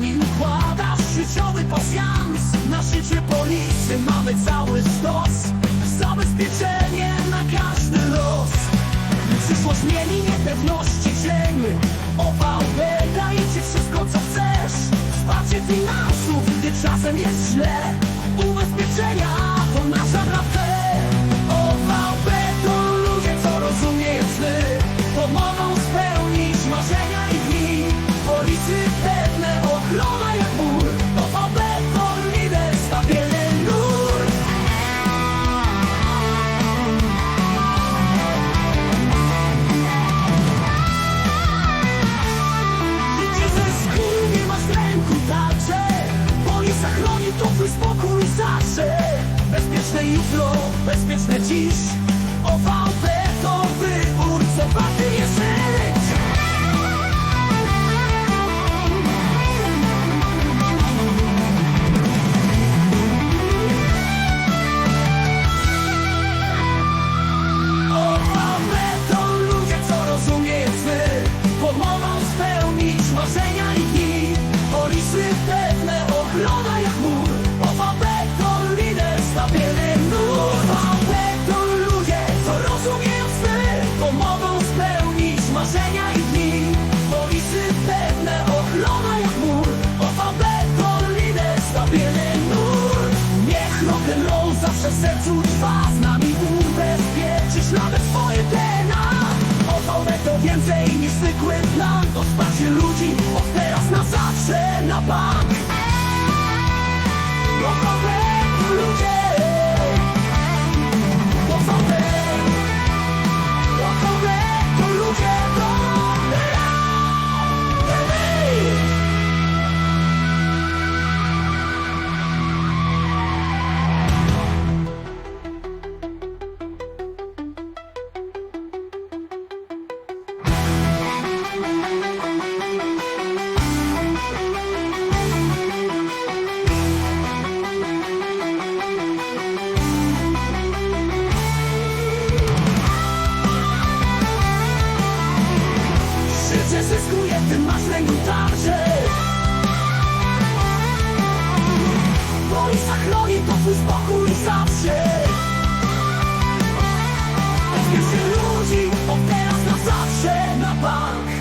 nami układasz życiowy pasjans. Na życie polisy mamy cały stos Zabezpieczenie na każdy los. Przyszłość mieli niepewności cień. OVP daje ci wszystko co chcesz. Wsparcie finansów, gdy czasem jest źle. Ubezpieczenia to nasza prawda spokój zawsze Bezpieczne jutro, bezpieczne dziś sercu trwa Z nami ubezpieczysz nawet swoje DNA OVP to więcej niż zwykły plan. To wsparcie ludzi od teraz na zawsze na bank życie zyskuje, tym masz lęku tarczy Boli zachroni tak to twój spokój i zawsze. Wiesz się ludzi, od teraz na zawsze na bank.